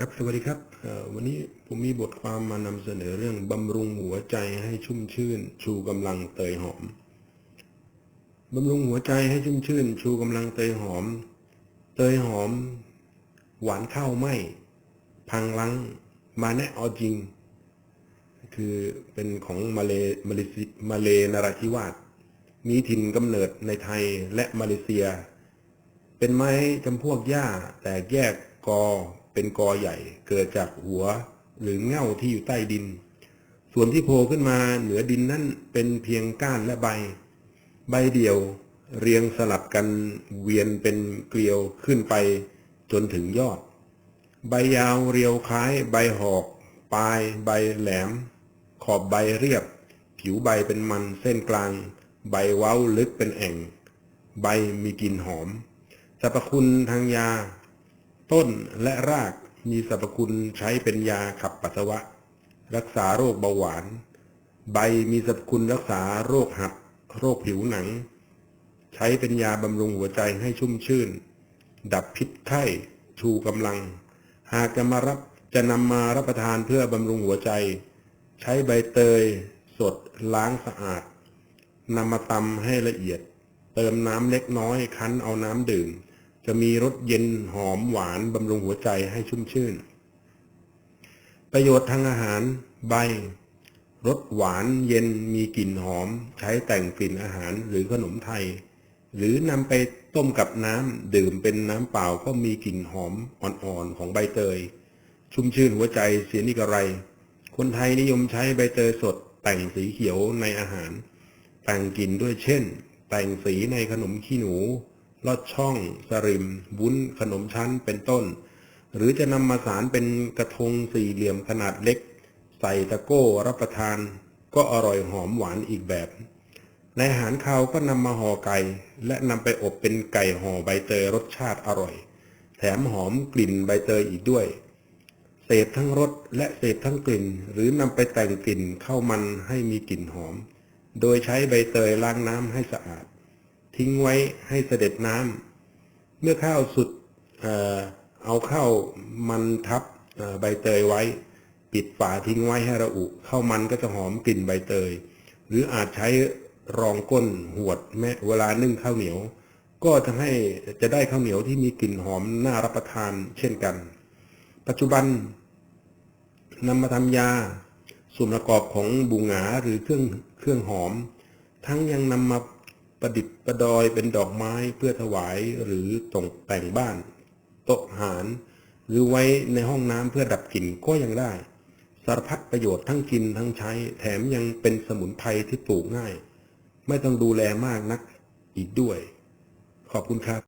ครับสวัสดีครับวันนี้ผมมีบทความมานำเสนอเรื่องบำรุงหัวใจให้ชุ่มชื่น ชูกำลังเตยหอมบำรุงหัวใจให้ชุ่มชื่น ชูกำลังเตยหอม เตยหอม หวานข้าวไหมพังลังมาแนะเอจริง คือเป็นของมาเลมาเลมาเลนราธิวาสมีถิ่นกำเนิดในไทยและมาเลเซีย เป็นไม้จำพวกหญ้าแต่แยกกอ เป็นกอใหญ่ เกิดจากหัวหรือเง่าที่อยู่ใต้ดิน ส่วนที่โผล่ขึ้นมาเหนือดินนั่นเป็นเพียงก้านและใบ ใบเดียวเรียงสลับกันเวียนเป็นเกลียวขึ้นไปจนถึงยอด ใบยาวเรียวคล้ายใบหอกปลายใบแหลม ขอบใบเรียบ ผิวใบเป็นมันเส้นกลาง ใบเว้าลึกเป็นแอ่ง ใบมีกลิ่นหอมสรรพคุณทางยา ต้นและรากมีสรรพคุณใช้เป็นยาขับปัสสาวะ รักษาโรคเบาหวาน ใบมีสรรพคุณรักษาโรคหัด โรคผิวหนัง ใช้เป็นยาบำรุงหัวใจให้ชุ่มชื่น ดับพิษไข้ ชูกำลัง หากจะมารับจะนำมารับประทานเพื่อบำรุงหัวใจ ใช้ใบเตย สดล้างสะอาดนำมาตำให้ละเอียด เติมน้ำเล็กน้อยคั้นเอาน้ำดื่ม จะมีรสเย็นหอมหวานบำรุงหัวใจให้ชุ่มชื่น ประโยชน์ทางอาหาร ใบรสหวานเย็นมีกลิ่นหอม ใช้แต่งกลิ่นอาหารหรือขนมไทย หรือนำไปต้มกับน้ำดื่มเป็นน้ำเปล่าก็มีกลิ่นหอมอ่อนๆของใบเตย ชุ่มชื่นหัวใจเสียนี่กระไร คนไทยนิยมใช้ใบเตยสด แต่งสีเขียวในอาหาร แต่งกลิ่นด้วยเช่น แต่งสีในขนมขี้หนู ลอดช่องสริม วุ้นขนมชั้นเป็นต้น หรือจะนำมาสารเป็นกระทงสี่เหลี่ยมขนาดเล็ก ใส่ตะโก้รับประทาน ก็อร่อยหอมหวานอีกแบบ ในอาหารคาวก็นำมาห่อไก่ และนำไปอบเป็นไก่ห่อใบเตยรสชาติอร่อย แถมหอมกลิ่นใบเตยอีกด้วยเสพทั้งรสและเสพทั้งกลิ่น หรือนำไปแต่งกลิ่นเข้ามันให้มีกลิ่นหอม โดยใช้ใบเตยล้างน้ำให้สะอาด ทิ้งไว้ให้เสด็จน้ำเมื่อข้าวสุดเอ่อเอาข้าวมันทับใบเตยไว้ ปิดฝาทิ้งไว้ให้ระอุข้าวมันก็จะหอมกลิ่นใบเตย หรืออาจใช้รองก้นหวดแม้เวลานึ่งข้าวเหนียว ก็จะให้จะได้ข้าวเหนียวที่มีกลิ่นหอมน่ารับประทานเช่นกัน ปัจจุบันนำมาทำยาส่วนประกอบของบูหงาหรือเครื่องเครื่องหอม ทั้งยังนำมา ประดิษฐ์ประดอยเป็นดอกไม้เพื่อถวายหรือตกแต่งบ้าน โต๊ะอาหาร หรือไว้ในห้องน้ำเพื่อดับกลิ่นก็ยังได้ สารพัดประโยชน์ทั้งกินทั้งใช้ แถมยังเป็นสมุนไพรที่ปลูกง่าย ไม่ต้องดูแลมากนักอีกด้วย ขอบคุณครับ